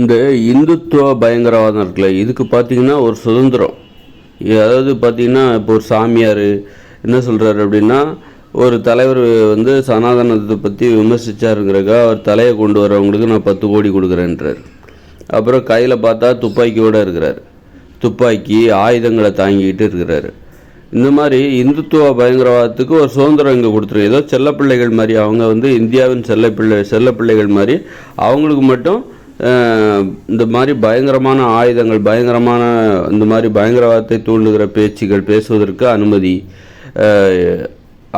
இந்த இந்துத்துவ பயங்கரவாதம் இருக்குல்ல இதுக்கு பார்த்தீங்கன்னா ஒரு சுதந்திரம். அதாவது பார்த்தீங்கன்னா இப்போ ஒரு சாமியார் என்ன சொல்கிறாரு அப்படின்னா ஒரு தலைவர் வந்து சனாதனத்தை பற்றி விமர்சித்தாருங்கிறக்கா அவர் தலையை கொண்டு வரவங்களுக்கு நான் பத்து கோடி கொடுக்குறேன்றார். அப்புறம் கையில் பார்த்தா துப்பாக்கியோடு இருக்கிறார். துப்பாக்கி ஆயுதங்களை தாங்கிக்கிட்டு இருக்கிறாரு. இந்த மாதிரி இந்துத்துவ பயங்கரவாதத்துக்கு ஒரு சுதந்திரம் இங்கே கொடுத்துருக்கு ஏதோ செல்லப்பிள்ளைகள் மாதிரி அவங்க வந்து இந்தியாவின் செல்லப்பிள்ளை செல்லப்பிள்ளைகள் மாதிரி அவங்களுக்கு மட்டும் இந்த மாதிரி பயங்கரமான ஆயுதங்கள் பயங்கரமான இந்த மாதிரி பயங்கரவாதத்தை தூண்டுகிற பேச்சுகள் பேசுவதற்கு அனுமதி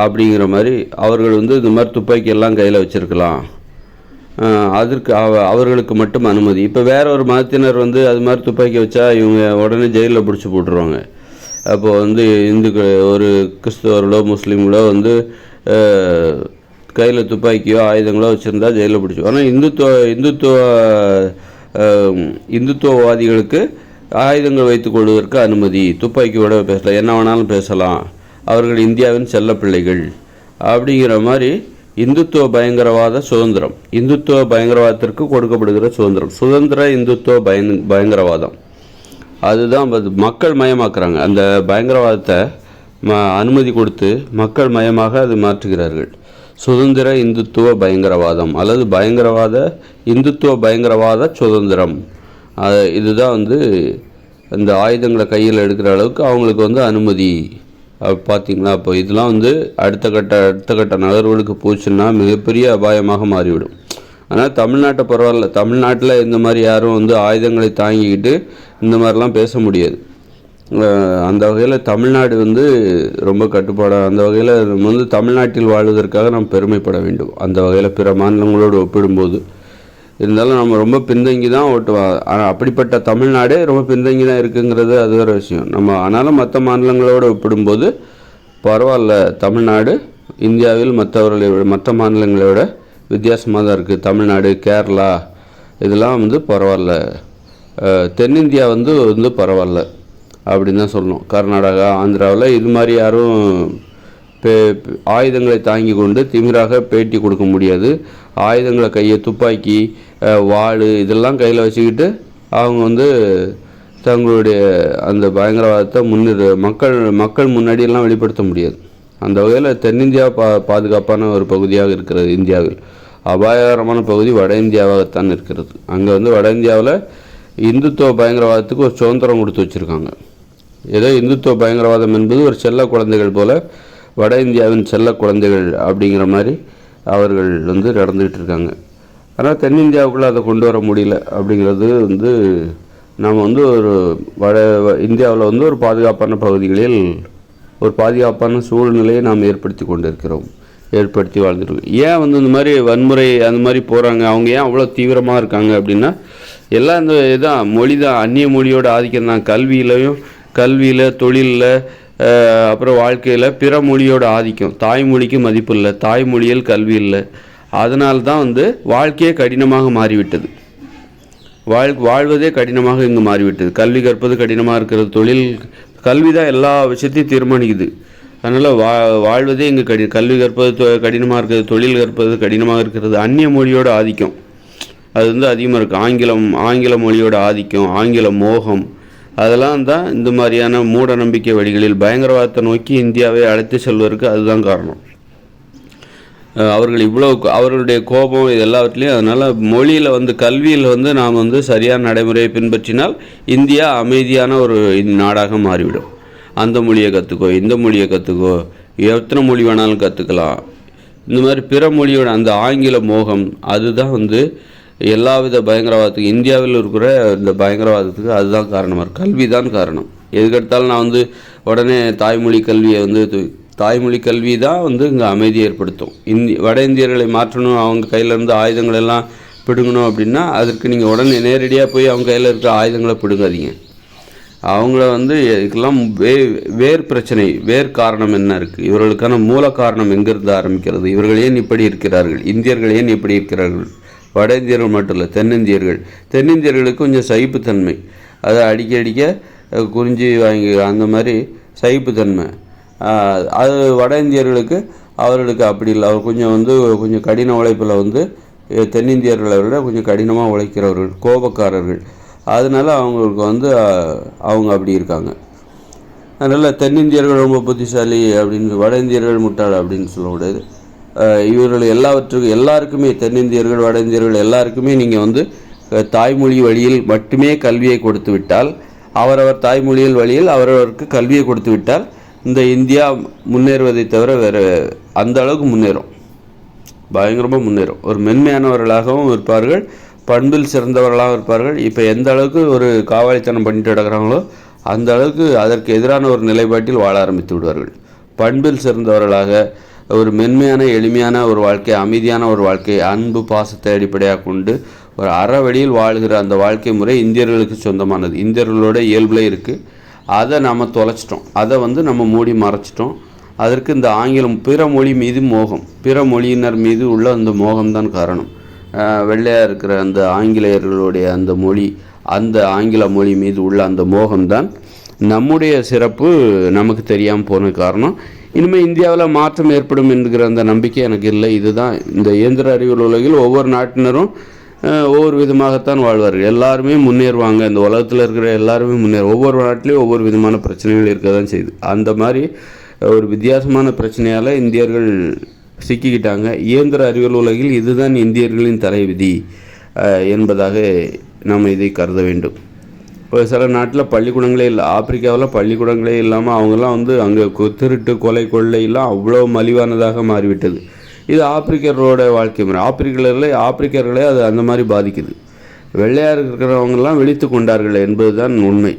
அப்படிங்கிற மாதிரி அவர்கள் வந்து இந்த மாதிரி துப்பாக்கி எல்லாம் கையில் வச்சுருக்கலாம். அதற்கு அவ அவர்களுக்கு மட்டும் அனுமதி. இப்போ வேற ஒரு மதத்தினர் வந்து அது மாதிரி துப்பாக்கி வச்சா இவங்க உடனே ஜெயிலில் பிடிச்சி போட்டுருவாங்க. அப்போது வந்து இந்துக்கள் ஒரு கிறிஸ்தவர்களோ முஸ்லீம்களோ வந்து கையில் துப்பாக்கியோ ஆயுதங்களோ வச்சுருந்தா ஜெயிலில் பிடிச்சி ஆனால் இந்துத்துவ இந்துத்துவ இந்துத்துவவாதிகளுக்கு ஆயுதங்கள் வைத்துக் கொள்வதற்கு அனுமதி. துப்பாக்கியோட பேசலாம். என்ன வேணாலும் பேசலாம். அவர்கள் இந்தியாவின் செல்லப்பிள்ளைகள். அப்படிங்கிற மாதிரி இந்துத்துவ பயங்கரவாத சுதந்திரம். இந்துத்துவ பயங்கரவாதத்திற்கு கொடுக்கப்படுகிற சுதந்திரம். சுதந்திர இந்துத்துவ பயன் பயங்கரவாதம். அதுதான் அது மக்கள் மயமாக்குறாங்க. அந்த பயங்கரவாதத்தை ம அனுமதி கொடுத்து மக்கள் மயமாக அது மாற்றுகிறார்கள். சுதந்திர இந்துத்துவ பயங்கரவாதம் அல்லது பயங்கரவாத இந்துத்துவ பயங்கரவாத சுதந்திரம். இதுதான் வந்து இந்த ஆயுதங்களை கையில் எடுக்கிற அளவுக்கு அவங்களுக்கு வந்து அனுமதி. பார்த்திங்களா பார்த்தீங்களா? அப்போ இதெல்லாம் வந்து அடுத்த கட்ட அடுத்த கட்ட நகர்வுகளுக்கு போச்சுன்னா மிகப்பெரிய அபாயமாக மாறிவிடும். ஆனால் தமிழ்நாட்டை பரவாயில்ல. தமிழ்நாட்டில் இந்த மாதிரி யாரும் வந்து ஆயுதங்களை தாங்கிக்கிட்டு இந்த மாதிரிலாம் பேச முடியாது. அந்த வகையில் தமிழ்நாடு வந்து ரொம்ப கட்டுப்பாடாக அந்த வகையில் நம்ம வந்து தமிழ்நாட்டில் வாழ்வதற்காக நாம் பெருமைப்பட வேண்டும். அந்த வகையில் பிற மாநிலங்களோடு ஒப்பிடும்போது. இருந்தாலும் நம்ம ரொம்ப பின்தங்கி தான் ஓட்டுவோம் ஆனால் அப்படிப்பட்ட தமிழ்நாடே ரொம்ப பின்தங்கி தான் இருக்குங்கிறது அது ஒரு விஷயம். நம்ம ஆனாலும் மற்ற மாநிலங்களோடு ஒப்பிடும்போது பரவாயில்ல தமிழ்நாடு இந்தியாவில் மற்றவர்களை விட மற்ற மாநிலங்களை விட வித்தியாசமாக தான் இருக்குது தமிழ்நாடு கேரளா இதெல்லாம் வந்து பரவாயில்ல. தென்னிந்தியா வந்து வந்து பரவாயில்ல. அப்படின்னு தான் சொல்லணும். கர்நாடகா ஆந்திராவில் இது மாதிரி யாரும் பே ஆயுதங்களை தாங்கி கொண்டு திமிராக பேட்டி கொடுக்க முடியாது. ஆயுதங்களை கையை துப்பாக்கி வாள் இதெல்லாம் கையில் வச்சுக்கிட்டு அவங்க வந்து தங்களுடைய அந்த பயங்கரவாதத்தை முன்னிறு மக்கள் மக்கள் முன்னாடியெல்லாம் வெளிப்படுத்த முடியாது. அந்த வகையில் தென்னிந்தியா பா பாதுகாப்பான ஒரு பகுதியாக இருக்கிறது இந்தியாவில். அபாயகரமான பகுதி வட இந்தியாவாகத்தான் இருக்கிறது. அங்கே வந்து வட இந்தியாவில் இந்துத்துவ பயங்கரவாதத்துக்கு ஒரு சுதந்திரம் கொடுத்து வச்சுருக்காங்க. ஏதோ இந்துத்துவ பயங்கரவாதம் என்பது ஒரு செல்ல குழந்தைகள் போல வட இந்தியாவின் செல்ல குழந்தைகள் அப்படிங்கிற மாதிரி அவர்கள் வந்து நடந்துகிட்டு இருக்காங்க. ஆனால் தென்னிந்தியாவுக்குள்ளே அதை கொண்டு வர முடியல அப்படிங்கிறது வந்து நாம் வந்து ஒரு வட இந்தியாவில் வந்து ஒரு பாதுகாப்பான பகுதிகளில் ஒரு பாதுகாப்பான சூழ்நிலையை நாம் ஏற்படுத்தி கொண்டிருக்கிறோம். ஏற்படுத்தி வாழ்ந்துருக்கோம். ஏன் வந்து இந்த மாதிரி வன்முறை அந்த மாதிரி போகிறாங்க அவங்க ஏன் அவ்வளோ தீவிரமாக இருக்காங்க அப்படின்னா எல்லாம் இந்த இதான் மொழி தான். அந்நிய மொழியோட ஆதிக்கம் தான். கல்வியிலையும் கல்வியில் தொழிலில் அப்புறம் வாழ்க்கையில் பிற மொழியோட ஆதிக்கம். தாய்மொழிக்கு மதிப்பு இல்லை. தாய்மொழியில் கல்வி இல்லை. அதனால தான் வந்து வாழ்க்கையே கடினமாக மாறிவிட்டது. வாழ் வாழ்வதே கடினமாக இங்கு மாறிவிட்டது. கல்வி கற்பது கடினமாக இருக்கிறது. தொழில் கல்வி தான் எல்லா விஷயத்தையும் தீர்மானிக்குது. அதனால் வா வாழ்வதே இங்கே கடி கல்வி கற்பது கடினமாக இருக்கிறது. தொழில் கற்பது கடினமாக இருக்கிறது. அந்நிய மொழியோட ஆதிக்கம். அது வந்து அதிகமாக இருக்குது ஆங்கிலம் ஆங்கில மொழியோட ஆதிக்கம் ஆங்கில மோகம் அதெல்லாம் தான் இந்த மாதிரியான மூட நம்பிக்கை வழிகளில் பயங்கரவாதத்தை நோக்கி இந்தியாவை அழைத்து செல்வதற்கு அதுதான் காரணம். அவர்கள் இவ்வளோ அவர்களுடைய கோபம் இது எல்லாவற்றிலையும் அதனால் மொழியில் வந்து கல்வியில் வந்து நாம் வந்து சரியான நடைமுறையை பின்பற்றினால் இந்தியா அமைதியான ஒரு நாடாக மாறிவிடும். அந்த மொழியை கற்றுக்கோ இந்த மொழியை கற்றுக்கோ எத்தனை மொழி வேணாலும் கற்றுக்கலாம் இந்த மாதிரி பிற மொழியோட அந்த ஆங்கில மோகம் அதுதான் வந்து எல்லாவித பயங்கரவாதத்துக்கு இந்தியாவில் இருக்கிற இந்த பயங்கரவாதத்துக்கு அதுதான் காரணமாக இருக்கு கல்வி தான் காரணம் எதுக்கெடுத்தாலும் நான் வந்து உடனே தாய்மொழி கல்வியை வந்து தாய்மொழி கல்வி தான் வந்து இங்கே அமைதி ஏற்படுத்தும். இந்தி வட இந்தியர்களை மாற்றணும் அவங்க கையிலேருந்து ஆயுதங்கள் எல்லாம் பிடுங்கணும் அப்படின்னா அதற்கு நீங்கள் உடனே நேரடியாக போய் அவங்க கையில் இருக்கிற ஆயுதங்களை பிடுங்காதீங்க. அவங்கள வந்து இதுக்கெல்லாம் வே வேர் பிரச்சனை வேர் காரணம் என்ன இருக்குது இவர்களுக்கான மூல காரணம் எங்கிருந்து ஆரம்பிக்கிறது? இவர்கள் ஏன் இப்படி இருக்கிறார்கள்? இந்தியர்கள் ஏன் இப்படி இருக்கிறார்கள்? வட இந்தியர்கள் மட்டும் இல்லை தென்னிந்தியர்கள். தென்னிந்தியர்களுக்கு கொஞ்சம் சகிப்புத்தன்மை. அதை அடிக்க அடிக்க குறிஞ்சி வாங்கி அந்த மாதிரி சகிப்புத்தன்மை. அது வட இந்தியர்களுக்கு அவர்களுக்கு அப்படி இல்லை. அவர் கொஞ்சம் வந்து கொஞ்சம் கடின உழைப்பில் வந்து தென்னிந்தியர்களை விட கொஞ்சம் கடினமாக உழைக்கிறவர்கள் கோபக்காரர்கள். அதனால அவங்களுக்கு வந்து அவங்க அப்படி இருக்காங்க. அதனால் தென்னிந்தியர்கள் ரொம்ப புத்திசாலி அப்படின்னு வட இந்தியர்கள் முட்டாள் அப்படின்னு சொல்ல முடியாது இவர்கள் எல்லாவற்றுக்கும் எல்லாருக்குமே தென்னிந்தியர்கள் வட இந்தியர்கள் எல்லாருக்குமே நீங்கள் வந்து தாய்மொழி வழியில் மட்டுமே கல்வியை கொடுத்து விட்டால் அவரவர் தாய்மொழியில் வழியில் அவரவருக்கு கல்வியை கொடுத்து விட்டால் இந்த இந்தியா முன்னேறுவதை தவிர வேறு அந்த அளவுக்கு முன்னேறும். பயங்கரமாக முன்னேறும். ஒரு மென்மையானவர்களாகவும் இருப்பார்கள் பண்பில் சிறந்தவர்களாகவும் இருப்பார்கள். இப்போ எந்த அளவுக்கு ஒரு காவாலித்தனம் பண்ணிட்டு கிடக்கிறாங்களோ அந்த அளவுக்கு அதற்கு எதிரான ஒரு நிலைப்பாட்டில் வாழ ஆரம்பித்து விடுவார்கள். பண்பில் சிறந்தவர்களாக ஒரு மென்மையான எளிமையான ஒரு வாழ்க்கை அமைதியான ஒரு வாழ்க்கை அன்பு பாசத்தை அடிப்படையாக கொண்டு ஒரு அறவழியில் வாழ்கிற அந்த வாழ்க்கை முறை இந்தியர்களுக்கு சொந்தமானது. இந்தியர்களோட இயல்பில் இருக்குது அதை நம்ம தொலைச்சிட்டோம். அதை வந்து நம்ம மூடி மறைச்சிட்டோம். அதற்கு இந்த ஆங்கிலம் பிற மொழி மீது மோகம். பிற மொழியினர் மீது உள்ள அந்த மோகம்தான் காரணம். வெள்ளையாக இருக்கிற அந்த ஆங்கிலேயர்களுடைய அந்த மொழி அந்த ஆங்கில மொழி மீது உள்ள அந்த மோகம்தான் நம்முடைய சிறப்பு நமக்கு தெரியாமல் போன காரணம். இனிமேல் இந்தியாவில் மாற்றம் ஏற்படும் என்கிற அந்த நம்பிக்கை எனக்கு இல்லை. இதுதான் இந்த இயந்திர அறிவியல் உலகில் ஒவ்வொரு நாட்டினரும் ஒவ்வொரு விதமாகத்தான் வாழ்வார்கள். எல்லாருமே முன்னேறுவாங்க. இந்த உலகத்தில் இருக்கிற எல்லாருமே முன்னேறு ஒவ்வொரு நாட்டிலையும் ஒவ்வொரு விதமான பிரச்சனைகள் இருக்க தான் செய்யுது அந்த மாதிரி ஒரு வித்தியாசமான பிரச்சனையால் இந்தியர்கள் சிக்கிக்கிட்டாங்க. இயந்திர அறிவியல் உலகில் இதுதான் இந்தியர்களின் தலைவிதி என்பதாக நாம் இதை கருத வேண்டும். இப்போ சில நாட்டில் பள்ளிக்கூடங்களே இல்லை ஆப்பிரிக்காவில் பள்ளிக்கூடங்களே இல்லாமல் அவங்கெல்லாம் வந்து அங்கே திருட்டு கொலை கொள்ளையெல்லாம் அவ்வளோ மலிவானதாக மாறிவிட்டது. இது ஆப்பிரிக்கரோட வாழ்க்கை முறை. ஆப்பிரிக்கர்களே ஆப்பிரிக்கர்களே அது அந்த மாதிரி பாதிக்குது. வெள்ளையாக இருக்கிறவங்கெல்லாம் விழித்து கொண்டார்கள் என்பதுதான் உண்மை.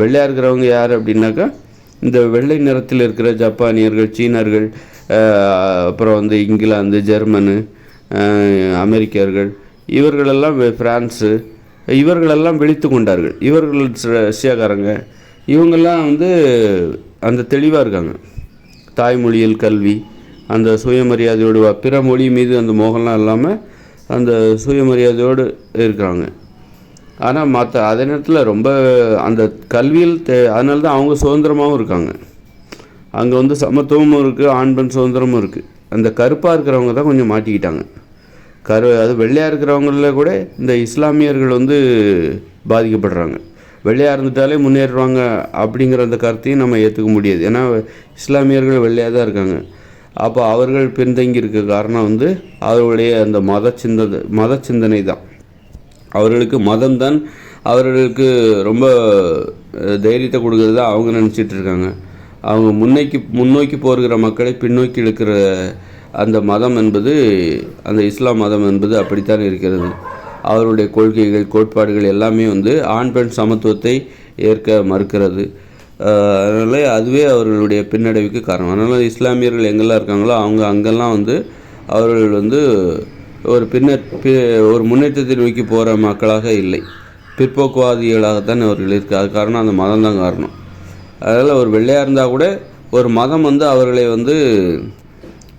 வெள்ளையாக இருக்கிறவங்க யார் அப்படின்னாக்கா இந்த வெள்ளை நிறத்தில் இருக்கிற ஜப்பானியர்கள் சீனர்கள் அப்புறம் வந்து இங்கிலாந்து ஜெர்மனு அமெரிக்கர்கள் இவர்களெல்லாம் ஃப்ரான்ஸு பிரான்ஸு இவர்களெல்லாம் விழித்து கொண்டார்கள். இவர்கள் ரஷ்யாக்காரங்க. இவங்கெல்லாம் வந்து அந்த தெளிவாக இருக்காங்க. தாய்மொழியில் கல்வி அந்த சுயமரியாதையோடு பிற மொழி மீது அந்த மோகம்லாம் இல்லாமல் அந்த சுயமரியாதையோடு இருக்கிறாங்க. ஆனால் மற்ற அதே நேரத்தில் ரொம்ப அந்த கல்வியில் தே அதனால தான் அவங்க சுதந்திரமாகவும் இருக்காங்க. அங்கே வந்து சமத்துவமும் இருக்குது ஆண் பெண் சுதந்திரமும் இருக்குது அந்த கருப்பாக இருக்கிறவங்க தான் கொஞ்சம் மாட்டிக்கிட்டாங்க. கரு அது வெள்ளையாக இருக்கிறவங்களில் கூட இந்த இஸ்லாமியர்கள் வந்து பாதிக்கப்படுறாங்க. வெள்ளையாக இருந்துட்டாலே முன்னேறுவாங்க அப்படிங்கிற அந்த கருத்தையும் நம்ம ஏற்றுக்க முடியாது. ஏன்னா இஸ்லாமியர்கள் வெள்ளையாக தான் இருக்காங்க. அப்போ அவர்கள் பின்தங்கி இருக்க காரணம் வந்து அவர்களுடைய அந்த மத சிந்தனை மத சிந்தனை தான். அவர்களுக்கு மதம் தான் அவர்களுக்கு ரொம்ப தைரியத்தை கொடுக்குறது தான் அவங்க நினச்சிட்டு இருக்காங்க. அவங்க முன்னோக்கி முன்னோக்கி போகிற மக்களை பின்னோக்கி இழுக்கிற அந்த மதம் என்பது அந்த இஸ்லாம் மதம் என்பது அப்படித்தான் இருக்கிறது. அவருடைய கொள்கைகள் கோட்பாடுகள் எல்லாமே வந்து ஆண் பெண் சமத்துவத்தை ஏற்க மறுக்கிறது. அதனால் அதுவே அவர்களுடைய பின்னடைவுக்கு காரணம். அதனால் இஸ்லாமியர்கள் எங்கெல்லாம் இருக்காங்களோ அவங்க அங்கெல்லாம் வந்து அவர்கள் வந்து ஒரு பின்ன ஒரு முன்னேற்றத்தை நோக்கி போகிற மக்களாக இல்லை. பிற்போக்குவாதிகளாகத்தான் அவர்கள் இருக்கு அது காரணம் அந்த மதம் தான் காரணம். அதனால் ஒரு வெள்ளையாக இருந்தால் கூட ஒரு மதம் வந்து அவர்களை வந்து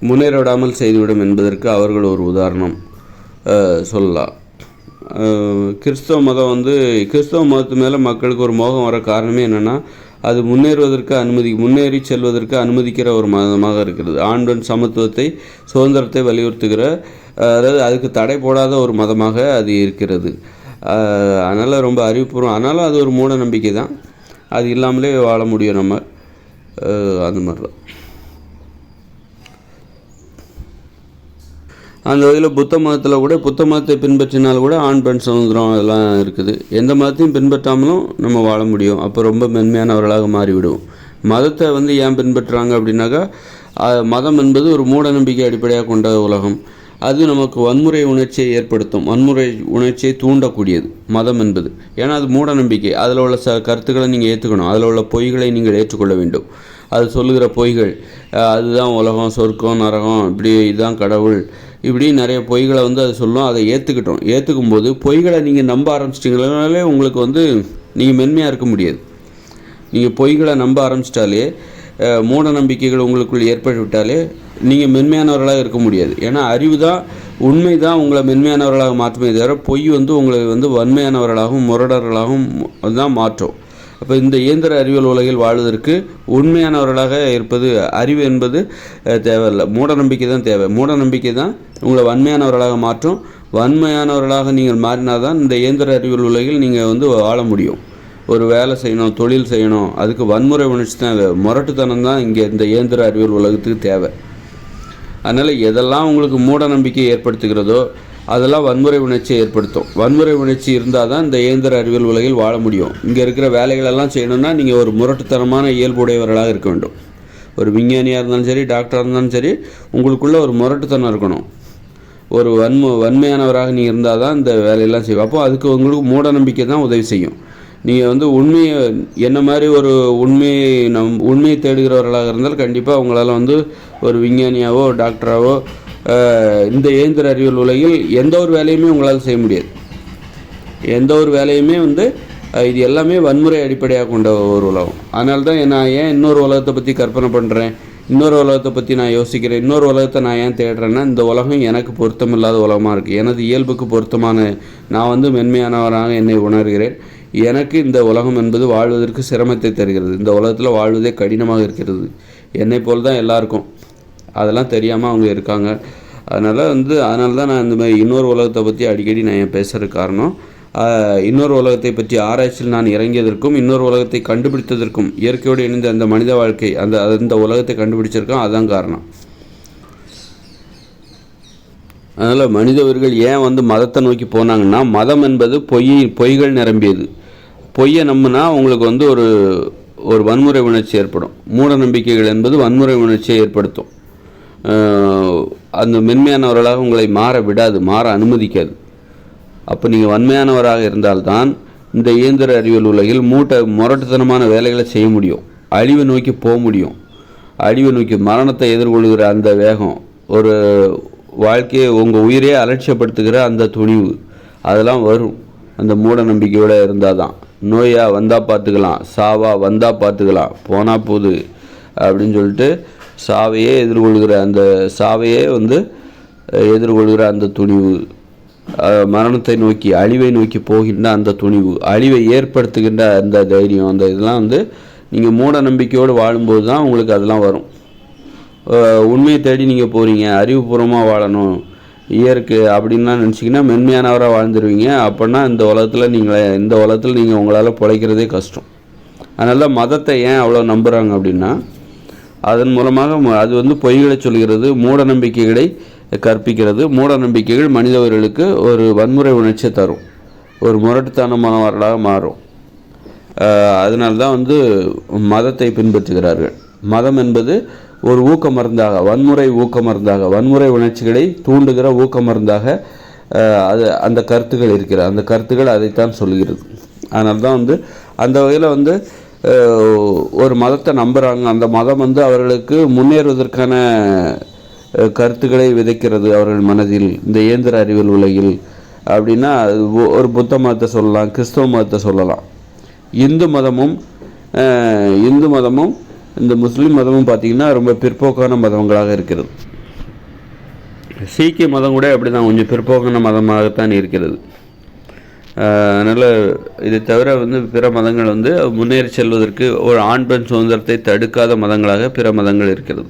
முன்னேற விடாமல் செய்துவிடும் என்பதற்கு அவர்கள் ஒரு உதாரணம் சொல்லலாம். கிறிஸ்தவ மதம் வந்து கிறிஸ்தவ மதத்து மேலே மக்களுக்கு ஒரு மோகம் வர காரணமே என்னென்னா அது முன்னேறுவதற்கு அனுமதி முன்னேறி செல்வதற்கு அனுமதிக்கிற ஒரு மதமாக இருக்கிறது. ஆண் பெண் சமத்துவத்தை சுதந்திரத்தை வலியுறுத்துகிற அதாவது அதுக்கு தடை போடாத ஒரு மதமாக அது இருக்கிறது. அதனால் ரொம்ப அறிவுபூர்வம் ஆனாலும் அது ஒரு மூட நம்பிக்கை தான் அது இல்லாமலே வாழ முடியும் நம்ம. அந்த மாதிரி தான் அந்த வகையில் புத்த மதத்தில் கூட புத்த மதத்தை பின்பற்றினால் கூட ஆண் பெண் சுதந்திரம் அதெல்லாம் இருக்குது. எந்த மதத்தையும் பின்பற்றாமலும் நம்ம வாழ முடியும். அப்போ ரொம்ப மென்மையானவர்களாக மாறிவிடுவோம். மதத்தை வந்து ஏன் பின்பற்றுறாங்க அப்படின்னாக்கா மதம் என்பது ஒரு மூட நம்பிக்கை அடிப்படையாக கொண்ட உலகம். அது நமக்கு வன்முறை உணர்ச்சியை ஏற்படுத்தும். வன்முறை உணர்ச்சியை தூண்டக்கூடியது மதம் என்பது. ஏன்னா அது மூட நம்பிக்கை அதில் உள்ள ச கருத்துக்களை நீங்கள் ஏற்றுக்கணும் அதில் உள்ள பொய்களை நீங்கள் ஏற்றுக்கொள்ள வேண்டும். அது சொல்லுகிற பொய்கள். அதுதான் உலகம் சொர்க்கம் நரகம் இப்படி இதுதான் கடவுள். இப்படி நிறைய பொய்களை வந்து அது சொல்லும். அதை ஏற்றுக்கிட்டோம் ஏற்றுக்கும் போது பொய்களை நீங்கள் நம்ப ஆரம்பிச்சிட்டிங்கனாலே உங்களுக்கு வந்து நீங்கள் மென்மையாக இருக்க முடியாது. நீங்கள் பொய்களை நம்ப ஆரம்பிச்சிட்டாலே மூட நம்பிக்கைகள் உங்களுக்குள் ஏற்பட்டு விட்டாலே நீங்கள் மென்மையானவர்களாக இருக்க முடியாது. ஏன்னா அறிவு தான் உண்மை தான் உங்களை மென்மையானவர்களாக மாற்றுமே தவிர பொய் வந்து உங்களை வந்து வன்மையானவர்களாகவும் முரடர்களாகவும் தான் மாற்றும். அப்போ இந்த இயந்திர அறிவியல் உலகில் வாழ்வதற்கு உண்மையானவர்களாக இருப்பது அறிவு என்பது தேவையில்லை. மூட நம்பிக்கை தான் தேவை. மூட நம்பிக்கை தான் உங்களை வன்மையானவர்களாக மாற்றும். வன்மையானவர்களாக நீங்கள் மாறினாதான் இந்த இயந்திர அறிவியல் உலகில் நீங்கள் வந்து வாழ முடியும். ஒரு வேலை செய்யணும் தொழில் செய்யணும் அதுக்கு வன்முறை உணர்ச்சி தான் முரட்டுத்தனம் தான் இங்கே இந்த இயந்திர அறிவியல் உலகத்துக்கு தேவை. அதனால் எதெல்லாம் உங்களுக்கு மூட நம்பிக்கை ஏற்படுத்துகிறதோ அதெல்லாம் வன்முறை உணர்ச்சியை ஏற்படுத்தும். வன்முறை உணர்ச்சி இருந்தால் தான் இந்த இயந்திர அறிவியல் உலகில் வாழ முடியும். இங்கே இருக்கிற வேலைகளெல்லாம் செய்யணும்னா நீங்கள் ஒரு முரட்டுத்தனமான இயல்புடையவர்களாக இருக்க வேண்டும். ஒரு விஞ்ஞானியாக இருந்தாலும் சரி டாக்டராக இருந்தாலும் சரி உங்களுக்குள்ள ஒரு முரட்டுத்தனம் இருக்கணும். ஒரு வன்ம வன்மையானவராக நீங்கள் இருந்தால் தான் இந்த வேலையெல்லாம் செய்வோம் அப்போ அதுக்கு உங்களுக்கு மூட நம்பிக்கை தான் உதவி செய்யும். நீங்கள் வந்து உண்மையை என்ன மாதிரி ஒரு உண்மையை நம் உண்மையை தேடுகிறவர்களாக இருந்தால் கண்டிப்பாக உங்களால் வந்து ஒரு விஞ்ஞானியாவோ டாக்டராவோ இந்த இயந்திர அறிவியல் உலகில் எந்த ஒரு வேலையுமே உங்களால் செய்ய முடியாது. எந்த ஒரு வேலையுமே வந்து இது எல்லாமே வன்முறை அடிப்படையாக கொண்ட ஒரு உலகம். அதனால தான் நான் ஏன் இன்னொரு உலகத்தை பற்றி கற்பனை பண்ணுறேன் இன்னொரு உலகத்தை பற்றி நான் யோசிக்கிறேன். இன்னொரு உலகத்தை நான் ஏன் தேடுறேன்னா இந்த உலகம் எனக்கு பொருத்தமில்லாத உலகமாக இருக்குது எனது இயல்புக்கு பொருத்தமான நான் வந்து மென்மையானவராக என்னை உணர்கிறேன். எனக்கு இந்த உலகம் என்பது வாழ்வதற்கு சிரமத்தை தருகிறது. இந்த உலகத்தில் வாழ்வதே கடினமாக இருக்கிறது. என்னை போல் தான் எல்லாருக்கும். அதெல்லாம் தெரியாமல் அவங்க இருக்காங்க. அதனால் வந்து அதனால தான் நான் இந்த மாதிரி இன்னொரு உலகத்தை பற்றி அடிக்கடி நான் ஏன் பேசுகிற காரணம். இன்னொரு உலகத்தை பற்றி ஆராய்ச்சியில் நான் இறங்கியதற்கும் இன்னொரு உலகத்தை கண்டுபிடித்ததற்கும் இயற்கையோடு இணைந்த அந்த மனித வாழ்க்கை அந்த அந்த உலகத்தை கண்டுபிடிச்சிருக்கோம் அதான் காரணம். அதனால் மனிதவர்கள் ஏன் வந்து மதத்தை நோக்கி போனாங்கன்னா மதம் என்பது பொய் பொய்கள் நிரம்பியது. பொய்யை நம்பினா உங்களுக்கு வந்து ஒரு ஒரு வன்முறை உணர்ச்சி ஏற்படும். மூட நம்பிக்கைகள் என்பது வன்முறை உணர்ச்சியை ஏற்படுத்தும். அந்த மென்மையானவர்களாக உங்களை மாற விடாது மாற அனுமதிக்காது. அப்போ நீங்கள் வன்மையானவராக இருந்தால்தான் இந்த இயந்திர அறிவியல் உலகில் மூட்டை முரட்டுத்தனமான வேலைகளை செய்ய முடியும். அழிவை நோக்கி போக முடியும். அழிவை நோக்கி மரணத்தை எதிர்கொள்கிற அந்த வேகம் ஒரு வாழ்க்கையை உங்கள் உயிரே அலட்சியப்படுத்துகிற அந்த துணிவு அதெல்லாம் வரும். அந்த மூட நம்பிக்கையோடு இருந்தால் தான் நோயாக வந்தால் பார்த்துக்கலாம் சாவா வந்தால் பார்த்துக்கலாம் போனால் போகுது அப்படின்னு சொல்லிட்டு சாவையே எதிர்கொள்கிற அந்த சாவையே வந்து எதிர்கொள்கிற அந்த துணிவு மரணத்தை நோக்கி அழிவை நோக்கி போகின்ற அந்த துணிவு அழிவை ஏற்படுத்துகின்ற அந்த தைரியம் அந்த இதெல்லாம் வந்து நீங்கள் மூட நம்பிக்கையோடு வாழும்போது தான் உங்களுக்கு அதெல்லாம் வரும். உண்மையை தேடி நீங்கள் போகிறீங்க அறிவுபூர்வமாக வாழணும் இயற்கை அப்படின்லாம் நினச்சிங்கன்னா மென்மையானவராக வாழ்ந்துருவீங்க. அப்படின்னா இந்த உலகத்தில் நீங்கள் இந்த உலகத்தில் நீங்கள் உங்களால் பிழைக்கிறதே கஷ்டம். அதனால் மதத்தை ஏன் அவ்வளோ நம்புகிறாங்க அப்படின்னா அதன் மூலமாக அது வந்து பொய்களை சொல்கிறது மூட நம்பிக்கைகளை கற்பிக்கிறது. மூட நம்பிக்கைகள் மனிதவர்களுக்கு ஒரு வன்முறை உணர்ச்சியை தரும். ஒரு முரட்டுத்தனமானவர்களாக மாறும். அதனால்தான் அதனால தான் வந்து மதத்தை பின்பற்றுகிறார்கள். மதம் என்பது ஒரு ஊக்க மருந்தாக வன்முறை ஊக்க மருந்தாக வன்முறை உணர்ச்சிகளை தூண்டுகிற ஊக்க மருந்தாக அது அந்த கருத்துக்கள் இருக்கிற அந்த கருத்துக்கள் அதைத்தான் சொல்கிறது. அதனால தான் வந்து அந்த வகையில் வந்து ஒரு மதத்தை நம்புகிறாங்க அந்த மதம் வந்து அவர்களுக்கு முன்னேறுவதற்கான கருத்துக்களை விதைக்கிறது அவர்கள் மனதில். இந்த இயந்திர அறிவியல் உலகில் அப்படின்னா ஒரு புத்த மதத்தை சொல்லலாம் கிறிஸ்தவ மதத்தை சொல்லலாம். இந்து மதமும் இந்து மதமும் இந்த முஸ்லீம் மதமும் பார்த்திங்கன்னா ரொம்ப பிற்போக்கான மதங்களாக இருக்கிறது. சீக்கிய மதம் கூட அப்படி தான் கொஞ்சம் பிற்போக்கான மதமாகத்தான் இருக்கிறது. அதனால் இதை தவிர வந்து பிற மதங்கள் வந்து முன்னேறி செல்வதற்கு ஒரு ஆண் பெண் சுதந்திரத்தை தடுக்காத மதங்களாக பிற மதங்கள் இருக்கிறது.